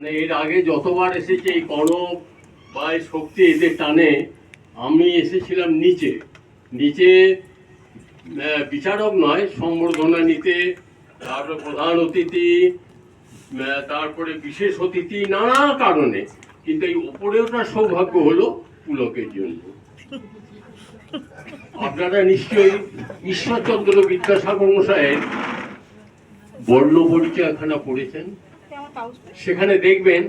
মানে এর আগে যতবার এসেছে এই কনক বা এই শক্তি এদের টানে, আমি এসেছিলাম নিচে। নিচে বিচারক নয় সম্বর্ধনা নিতে, তারপরে প্রধান অতিথি তারপরে বিশেষ অতিথি নানা কারণে। কিন্তু এই উপরে ওঠার সৌভাগ্য হলো পুলকের জন্য। আপনারা নিশ্চয়ই ঈশ্বরচন্দ্র বিদ্যাসাগর মশাইয়ের বর্ণ পরিচয়খানা পড়েছেন। সেখানে দেখবেন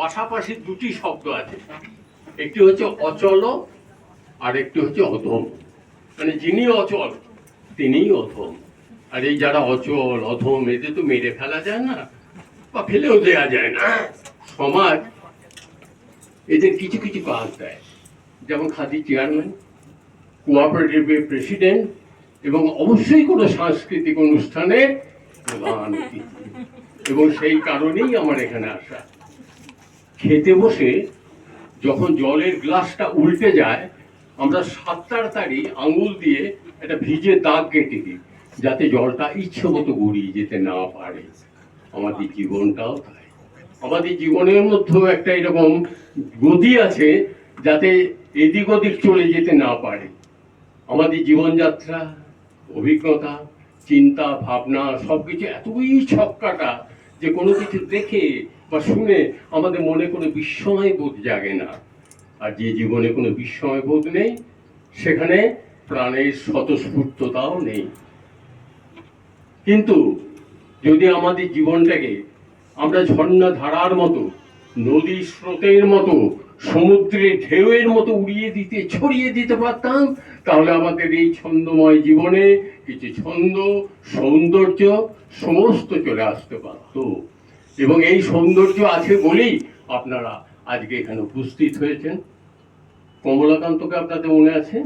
পাশাপাশি দুটি শব্দ আছে। একটি হচ্ছে অচল আর একটি হচ্ছে অধম। মানে যিনি অচল, তিনিই অধম। আর এই যারা অচল, অধম, এদের তো মেরে ফেলা যায় না বা ফেলেও দেওয়া যায় না। সমাজ এদের কিছু কিছু কাজ দেয়। যেমন খাদি চেয়ারম্যান কোঅপারেটিভের প্রেসিডেন্ট এবং অবশ্যই কোনো সাংস্কৃতিক অনুষ্ঠানে প্রধান অতিথি। এবং সেই কারণেই আমার এখানে আসা। খেতে বসে যখন জলের গ্লাসটা উল্টে যায়, আমরা সাত তাড়াতাড়ি আঙুল দিয়ে একটা ভিজে দাগ কেটে দিই, যাতে জলটা ইচ্ছে মতো গড়িয়ে যেতে না পারে। আমাদের জীবনটাও তাই। আমাদের জীবনের মধ্যেও একটা এরকম গতি আছে, যাতে এদিক ওদিক চলে যেতে না পারে। আমাদের জীবনযাত্রা, অভিজ্ঞতা, চিন্তা, ভাবনা সব কিছু এতই ছক্কাটা যে কোনো কিছু দেখে বা শুনে আমাদের মনে কোনো বিস্ময় বোধ জাগে না। আর যে জীবনে কোনো বিস্ময় বোধ নেই, সেখানে প্রাণের স্বতঃস্ফূর্ততাও নেই। কিন্তু যদি আমাদের জীবনটাকে আমরা ঝর্ণা ধারার মতো নদী স্রোতের মতো সমুদ্রের ঢেউয়ের মতো উড়িয়ে দিতে, ছড়িয়ে দিতে পারতাম, তাহলে আমাদের এই ছন্দময় জীবনে কিছু ছন্দ, সৌন্দর্য সমস্ত চলে আসতে পারত। এবং এই সৌন্দর্য আছে বলেই আপনারা আজকে এখানে উপস্থিত হয়েছেন। কমলাকান্তকে আপনাদের মনে আছে?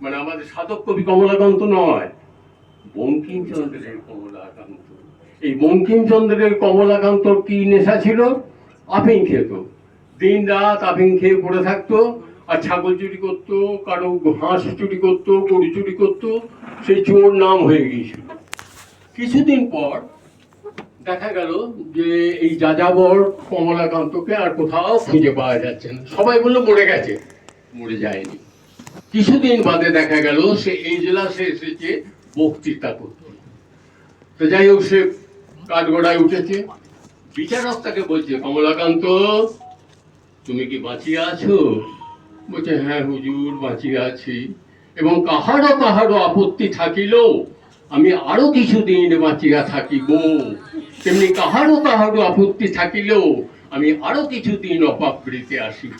মানে আমাদের সাধক কবি কমলাকান্ত নয়, বঙ্কিমচন্দ্রের কমলাকান্ত। এই বঙ্কিমচন্দ্রের কমলাকান্তর কি নেশা ছিল? আফিং খেত। দিন রাত আফিং খেয়ে পড়ে থাকতো, আর ছাগল চুরি করতো, কারও হাঁস চুরি করতো, গরু চুরি করতো, সেই চোর নাম হয়ে গিয়েছিল। কিছুদিন পর দেখা গেল যে এই যাযাবর কমলাকান্তকে আর কোথাও খুঁজে পাওয়া যাচ্ছে না। সবাই বলল, মরে গেছে। মরে যায়নি। কিছুদিন বাদে দেখা গেল সে এই জেলাসে এসেছে, বক্তৃতা করতে। তো যাই হোক, সে কাঠগড়ায় উঠেছে। বিচারক তাকে বলছে, কমলাকান্ত তুমি কি বাঁচিয়ে আছো বলছে হ্যাঁ হুজুর বাঁচিয়ে আছি এবং কাহারও কাহারও আপত্তি থাকিলেও আমি আরও কিছুদিন বাঁচিয়া থাকিব তেমনি কাহারও কাহারও আপত্তি থাকিলেও আমি আরও কিছুদিন অপাবৃতে আসিব